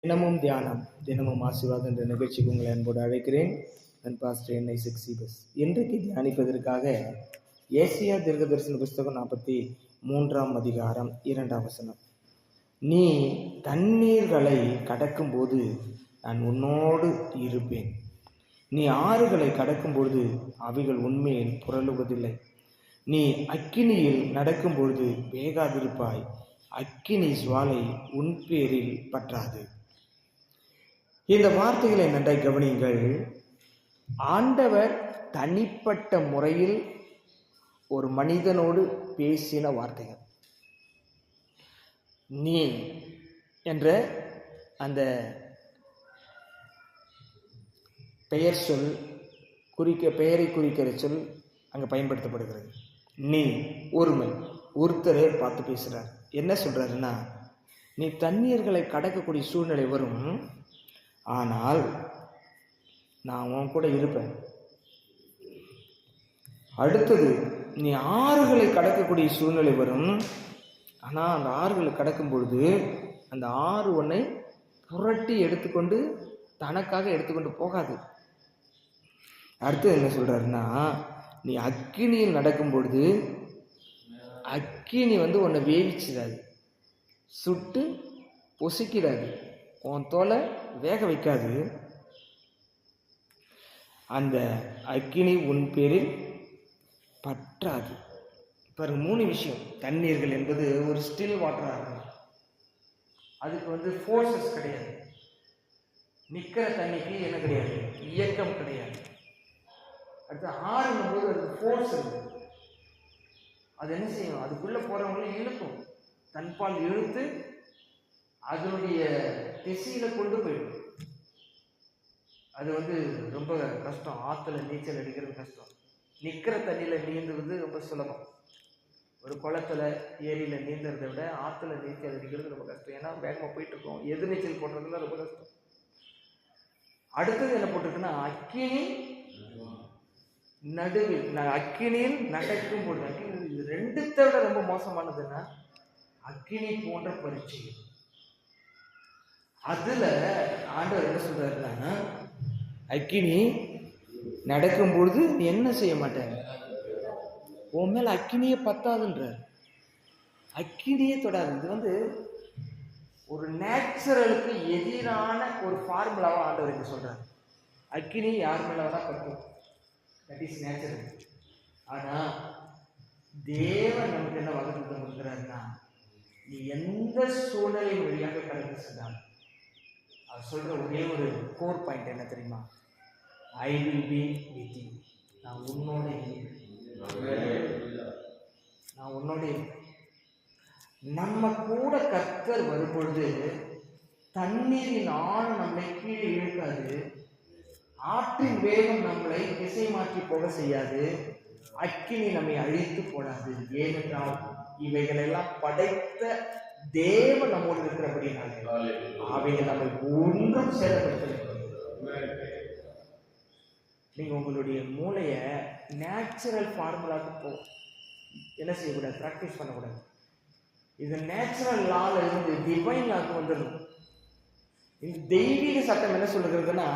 தினமும் தியானம் தினமும் ஆசீர்வாதம் என்ற நிகழ்ச்சிக்கு உங்களை அன்போடு அழைக்கிறேன். நான் பாஸ்டர் என்ஐ சிக்ஸி பஸ் இன்றைக்கு தியானிப்பதற்காக ஏசியா தீர்க்கதரிசன புஸ்தகம் நாற்பத்தி மூன்றாம் அதிகாரம் இரண்டாம் வசனம். நீ தண்ணீர்களை கடக்கும்போது நான் உன்னோடு இருப்பேன். நீ ஆறுகளை கடக்கும்பொழுது அவைகள் உண்மையில் புரளுவதில்லை. நீ அக்கினியில் நடக்கும்பொழுது வேகாதிருப்பாய். அக்கினி சுவாலை உன் பேரில் பற்றாது. இந்த வார்த்தைகளை நன்றாய் கவனியுங்கள். ஆண்டவர் தனிப்பட்ட முறையில் ஒரு மனிதனோடு பேசின வார்த்தைகள். நீ என்ற அந்த பெயர் சொல் குறிக்க பெயரை குறிக்கிற சொல் அங்கே பயன்படுத்தப்படுகிறது. நீ ஒருமை ஒருத்தரே பார்த்து பேசுகிறார். என்ன சொல்கிறாருன்னா நீ தண்ணீர்களை கடக்கக்கூடிய சூழ்நிலை வரும் ஆனால் நான் உன் கூட இருப்பேன். அடுத்தது நீ ஆறுகளை கடக்கக்கூடிய சூழ்நிலை வரும். ஆனால் அந்த ஆறுகளை கடக்கும் பொழுது அந்த ஆறு ஒன்றை புரட்டி எடுத்துக்கொண்டு தனக்காக எடுத்துக்கொண்டு போகாது. அடுத்தது என்ன சொல்கிறாருன்னா நீ அக்கினியில் நடக்கும் பொழுது அக்கினி வந்து உன்னை வேவிச்சிடாது. சுட்டு பொசுக்கிடாது. உன் தோலை வேக வைக்காது. அந்த அக்கினி உன் பேரில் பற்றாது. பாருங்க மூணு விஷயம். தண்ணீர்கள் என்பது ஒரு ஸ்டில் வாட்டராக இருக்கும். அதுக்கு வந்து ஃபோர்ஸஸ் கிடையாது. நிற்கிற தண்ணிக்கு என்ன கிடையாது? இயக்கம் கிடையாது. அடுத்து ஆறுங்கும் போது அதுக்கு ஃபோர்ஸ் இருக்கு அது என்ன செய்யும்? அதுக்குள்ளே போகிறவங்களும் இழுக்கும். தன்பால் இழுத்து அதனுடைய திசையில் கொண்டு போயிடும். அது வந்து ரொம்ப கஷ்டம். ஆற்றுல நீச்சல் அடிக்கிறது கஷ்டம். நிற்கிற தண்ணியில் நீந்துவது ரொம்ப சுலபம். ஒரு குளத்துல ஏரியில் நீந்துறதை விட ஆற்றுல நீச்சல் அடிக்கிறது ரொம்ப கஷ்டம். ஏன்னா வேகமாக போயிட்டு இருக்கோம் எது நீச்சல் போடுறதுலாம் ரொம்ப கஷ்டம். அடுத்தது என்ன போட்டிருக்குன்னா அக்கினி நடுவில் நான் அக்கினியில் நடக்கும் பொழுது அக்கினி இது ரெண்டுத்தை விட ரொம்ப மோசமானதுன்னா அக்கினி போன்ற பரீட்சை அதுல ஆண்டவர் என்ன சொல்றாருன்னா அக்கினி நடக்கும் பொழுது நீ என்ன செய்ய மாட்டேன்? உன் மேல அக்கினியே பத்தாதுன்றார். அக்கினியே தொடாது. இது வந்து ஒரு நேச்சுரலுக்கு எதிரான ஒரு ஃபார்முலாவாக ஆண்டவர் இங்க சொல்கிறார் அக்கினி யார் மேலே தான் பத்தும் தட் இஸ் நேச்சுரல் ஆனால் தேவன் நமக்கு என்ன வகுத்து கொடுக்குறாருன்னா நீ எந்த சூழ்நிலையும் வழியாக கடந்து சென்றாலும் அவர் சொல்கிற ஒரே ஒரு கோர் பாயிண்ட் என்ன தெரியுமா? I will be with you நான் உன்னோட நான் உன்னோட நம்ம கூட கர்த்தர் வரும்பொழுது தண்ணீரின் ஆழம் நம்மை கீழே இழுக்காது. ஆற்றின் வேகம் நம்மளை திசை மாற்றி போக செய்யாது. அக்கினி நம்மை அழித்து போடாது. ஏனென்றால் இவைகளெல்லாம் படைத்த தேவன் நம்மோடு இருக்கிறபடினாலே அவைகள் நம்மை ஒன்றும் சேதப்படுத்தவில்லை. நீங்க உங்களுடைய மூளையை நேச்சுரல் ஃபார்முலாவுக்கு போ. என்ன செய்யக்கூடாது? ப்ராக்டிஸ் பண்ணக்கூடாது. இது நேச்சுரல் லால இருந்து டிவைன் லாக்கு வந்துடும் இந்த தெய்வீக சட்டம் என்ன சொல்லுகிறதுன்னா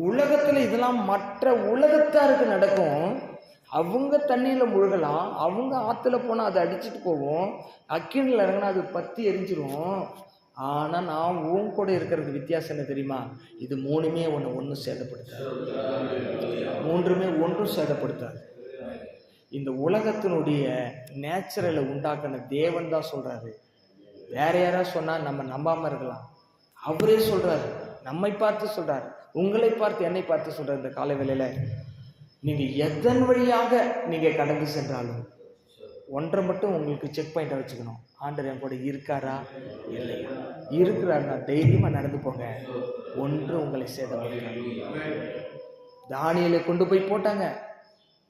உலகத்துல இதெல்லாம் மற்ற உலகத்தாருக்கு நடக்கும். அவங்க தண்ணியில் முழுகலாம் அவங்க ஆற்றுல போனால் அதை அடிச்சிட்டு போகும் அக்கினில் இறங்கினா அது பற்றி எரிஞ்சிரும். ஆனால் நான் உன் கூட இருக்கிறது வித்தியாசம் என்ன தெரியுமா? இது மூணுமே ஒன்று ஒன்றும் சேதப்படுத்தாது. மூன்றுமே ஒன்றும் சேதப்படுத்தாது. இந்த உலகத்தினுடைய நேச்சுரலை உண்டாக்கின தேவன் தான் சொல்கிறாரு வேற யாராவது சொன்னால் நம்ம நம்பாமல் இருக்கலாம். அவரே சொல்கிறாரு நம்மை பார்த்து சொல்கிறார் உங்களை பார்த்து என்னை பார்த்து சொல்கிறார் இந்த காலை வேளையில் நீங்கள் எதன் வழியாக நீங்கள் கடந்து சென்றாலும் ஒன்றை மட்டும் உங்களுக்கு செக் பாயிண்ட்டை வச்சுக்கணும். ஆண்டர் என் கூட இருக்காரா? இல்லையா இருக்கிறாருன்னா தைரியமாக நடந்து போங்க. ஒன்று உங்களை சேதப்படுத்தாது தானியலை கொண்டு போய் போட்டாங்க.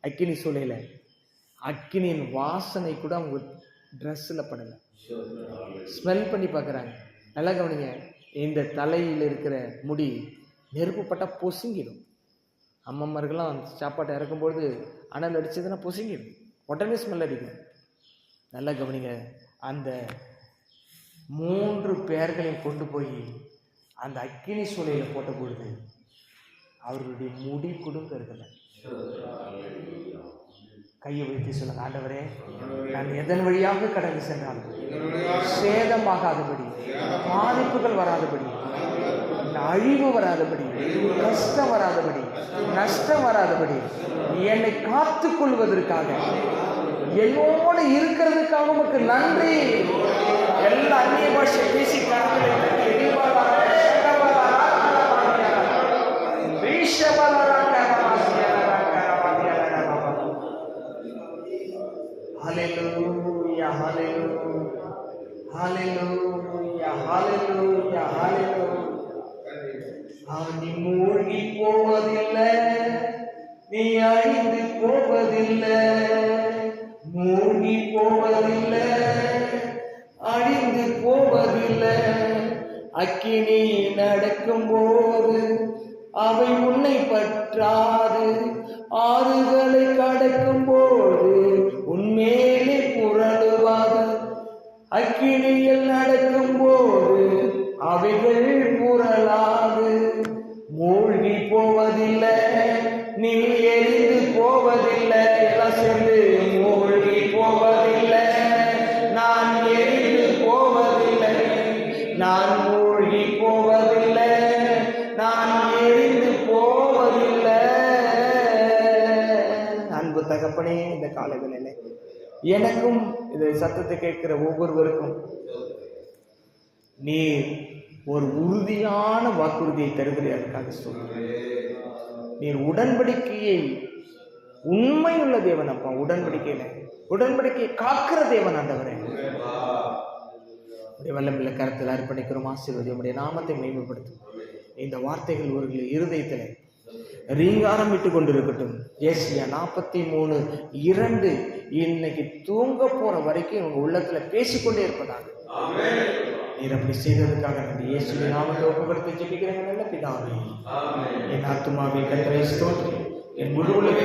அக்கினி சூளையில். அக்கினியின் வாசனை கூட அவங்க ட்ரெஸ்ஸில் படலை. ஸ்மெல் பண்ணி பார்க்குறாங்க. நல்லா கவனிங்க. இந்த தலையில் இருக்கிற முடி நெருப்புப்பட்டால் பொசுங்கிடும். அம்மம்மார்கள்லாம் அந்த சாப்பாட்டை இறக்கும்பொழுது அனல் அடிச்சதுன்னா பொசுங்கிடும். உடனே ஸ்மெல் அடிக்கும். நல்லா கவனிங்க. அந்த மூன்று பேர்களையும் கொண்டு போய் அந்த அக்கினி சூளையில் போட்ட பொழுது அவர்களுடைய முடி கொடுங்க இருக்கல கையை வைத்து சொல்லுங்க ஆண்டவரே நான் எதன் வழியாக கடந்து சென்றாலும் சேதமாகாதபடி பாதிப்புகள் வராதபடி அழிவு வராதபடி கஷ்டம் வராதபடி நஷ்டம் வராதபடி என்னை காத்து கொள்வதற்காக என்னோடு இருக்கிறதுக்காக உமக்கு நன்றி. எல்லா அந்நிய பாஷை பேசி Hallelujah, hallelujah, hallelujah, hallelujah, hallelujah. நீ மூழ்கி போவதில்லை. நீ அழிந்து போவதில்லை. மூழ்கி போவதில்லை. அழிந்து போவதில்லை. அக்கினி நடக்கும் போது அவை உன்னை பற்றாது. ஆறுகளை கடக்கும் போது உன்மேலே புரளுவாது அக்கினியில் நடக்கும் போது அவைகள் புரளா சேர்ந்து மூழ்கி போவதில்லை. நான் எரிந்து போவதில்லை. நான் மூழ்கி போவதில்லை. நான் எரிந்து போவதில்லை. அன்பு தகப்பனே இந்த காலங்களில் எனக்கும் இந்த சத்தத்தை கேட்கிற ஒவ்வொருவருக்கும் நீர் ஒரு உறுதியான வாக்குறுதியை தருகிறீர் அதுக்காக நீர் உடன்படிக்கையை உண்மையுள்ள தேவன் அப்பா உடன்படிக்கையில. உடன்படிக்கையை காக்கிற தேவன் ஆண்டவரே. உடைய வல்லமில்ல கருத்தில் அர்ப்பணிக்கிறோம் ஆசீர்வதி உடைய நாமத்தை மேம்படுத்தும் இந்த வார்த்தைகள் ஒரு இருதயத்தில் ரீங்காரமிட்டு கொண்டிருக்கட்டும். ஏசியா நாற்பத்தி மூணு இரண்டு இன்னைக்கு தூங்க போற வரைக்கும் உங்க உள்ளத்துல பேசிக்கொண்டே இருப்பதாக. நீர் அப்படி செய்ததுக்காக நன்றி. இயேசுவின் நாமத்தை ஒப்புக்கொடுத்து ஜெபிக்கிறேங்க நல்ல பிதாவே. என் ஆத்துமாவே கத்தரை ஸ்தோத்திரி என் முழு உலகை